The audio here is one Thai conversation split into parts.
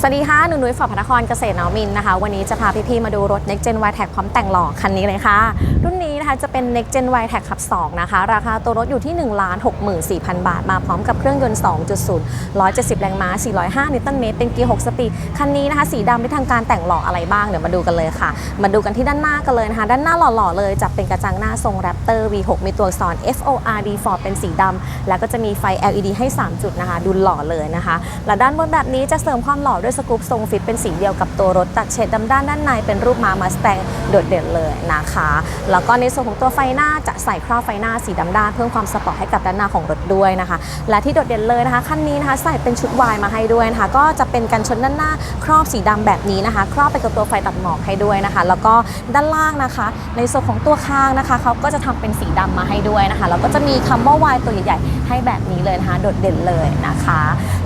สวัสดีค่ะหนูนุ้ยฝอพนครเกษตรนวมินนะคะ วันนี้จะพาพี่ๆมาดูรถ Next Gen Y Tech พร้อมแต่งหล่อคันนี้เลยค่ะ รุ่นนี้ นะคะจะเป็น Next Gen Y Tech ขับ 2 นะคะ ราคาตัวรถอยู่ที่ 1 6 4 0 0 0 บาท มาพร้อมกับเครื่องยนต์ 2.0 170 แรงม้า 405 นิวตันเมตร เป็นเกียร์6สปีด คันนี้นะคะ สีดำได้ทางการแต่งหล่ออะไรบ้าง เดี๋ยวมาดูกันเลยค่ะ มาดูกันที่ด้านหน้ากันเลยนะคะ ด้านหน้าหล่อๆเลยจะเป็นกระจังหน้าทรง Raptor V6 มีตัวอักษร FORD Ford เป็นสีดำแล้วก็จะมีไฟ LED ให้ 3 จุดนะคะ ดูหล่อเลยนะคะ และด้านบนแบบนี้จะเสริมความหล่อด้วยสกูปทรงฟิตเป็นสีเดียวกับตัวรถตัดเฉดดำด้านด้านในเป็นรูปม้ามาสแตงโดดเด่นเลยนะคะ แล้วก็ในส่วนของตัวไฟหน้าจะใส่ครอบไฟหน้าสีดำด้านเพิ่มความสปอร์ตให้กับด้านหน้าของรถด้วยนะคะ และที่โดดเด่นเลยนะคะคันนี้นะคะใส่เป็นชุดวายมาให้ด้วยนะคะ ก็จะเป็นกันชนด้านหน้าครอบสีดำแบบนี้นะคะ ครอบไปกับตัวไฟตัดหมอกให้ด้วยนะคะ แล้วก็ด้านล่างนะคะ ในส่วนของตัวข้างนะคะเขาก็จะทำเป็นสีดำมาให้ด้วยนะคะแล้วก็จะมีคำว่าวายตัวใหญ่ๆให้แบบนี้เลยนะคะ โดดเด่นเลยนะคะ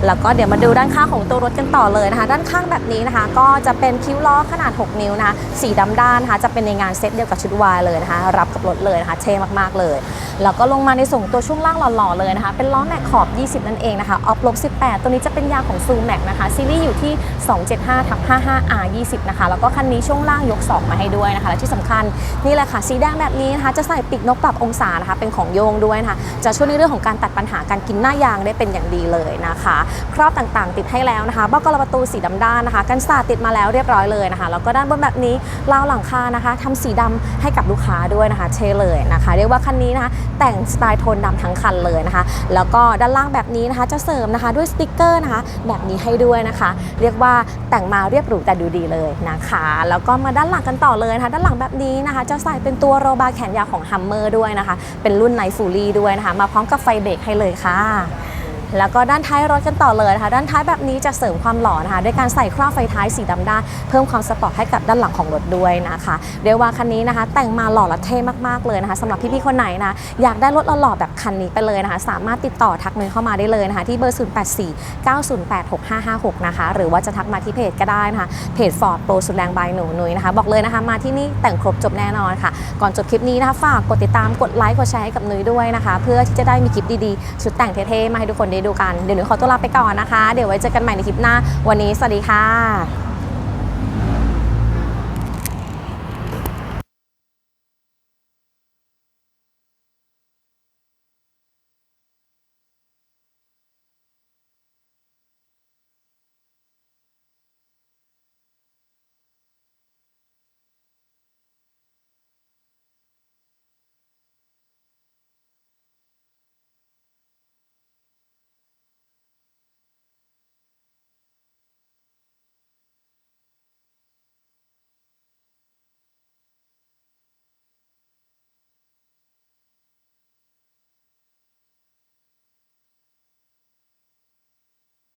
แล้วก็เดี๋ยวมาดูด้านข้างของตัวรถกันต่อเลยนะคะ ด้านข้างแบบนี้นะคะ ก็จะเป็นคิ้วล้อขนาด 6 นิ้วนะคะสีดำด้านนะคะจะเป็นในงานเซตเดียวกับชุดวายเลยนะคะรับกับรถเลยนะคะเท่มากๆเลย แล้วก็ลงมาในส่วนของตัวช่วงล่างหล่อๆเลยนะคะ เป็นล้อแม็กขอบ 20 นั่นเองนะคะออฟลบ18 ตัวนี้จะเป็นยางของซูแม็กนะคะซีรีส์อยู่ที่ 275ทับ 55 R 20 นะคะ แล้วก็คันนี้ช่วงล่างยก 2 มาให้ด้วยนะคะ และที่สำคัญนี่แหละค่ะสีแดงแบบนี้นะคะ จะใส่ปีกนกปรับองศานะคะ เป็นของโยงด้วยนะคะ จะช่วยในเรื่องของการตัดปัญหาการกินหน้ายางได้เป็นอย่างดีเลยนะคะ ครอบต่างๆ ติดให้แล้วนะคะบ้ากรประตูสีดำด้านนะคะ กันสาดติดมาแล้วเรียบร้อยเลยนะคะ แล้วก็ด้านบนแบบนี้ราวหลังคานะคะทำสีดำให้กับลูกค้าด้วยนะคะเท่เลยนะคะ เรียกว่าคันนี้นะคะแต่งสไตล์โทนดำทั้งคันเลยนะคะ แล้วก็ด้านล่างแบบนี้นะคะ จะเสริมนะคะด้วยสติกเกอร์นะคะ แบบนี้ให้ด้วยนะคะ เรียกว่าแต่งมาเรียบหรูแต่ดูดีเลยนะคะ แล้วก็มาด้านหลังกันต่อเลยนะคะ ด้านหลังแบบนี้นะคะ จะใส่เป็นตัวโรบาร์แขนยาวของฮัมเมอร์ด้วยนะคะ เป็นรุ่นไนฟูลี่ด้วยนะคะ มาพร้อมกับไฟเบรกให้เลยค่ะ แล้วก็ด้านท้ายรถกันต่อเลยนะคะ ด้านท้ายแบบนี้จะเสริมความหล่อนะคะด้วยการใส่ครอบไฟท้ายสีดำด้านเพิ่มความสปอร์ตให้กับด้านหลังของรถด้วยนะคะเรียกว่าคันนี้นะคะ แต่งมาหล่อและเท่มากๆเลยนะคะสำหรับพี่ๆคนไหนนะอยากได้รถหล่อๆแบบคันนี้ไปเลยนะคะ สามารถติดต่อทักเงินเข้ามาได้เลยนะคะ ที่เบอร์ 084 908 6556 นะคะ หรือว่าจะทักมาที่เพจก็ได้นะคะเพจ Ford Pro สุดแรงบายหนูนุ้ยนะคะ บอกเลยนะคะ มาที่นี่แต่งครบจบแน่นอนค่ะ ก่อนจบคลิปนี้นะคะฝากกดติดตามกดไลค์กดแชร์ให้กับนุ้ยด้วยนะคะ เพื่อที่จะได้มีคลิปดีๆชุดแต่งเท่ๆมาให้ทุกคนได้ดูกัน เดี๋ยวหนูขอตัวลาไปก่อนนะคะ เดี๋ยวไว้เจอกันใหม่ในคลิปหน้า วันนี้สวัสดีค่ะ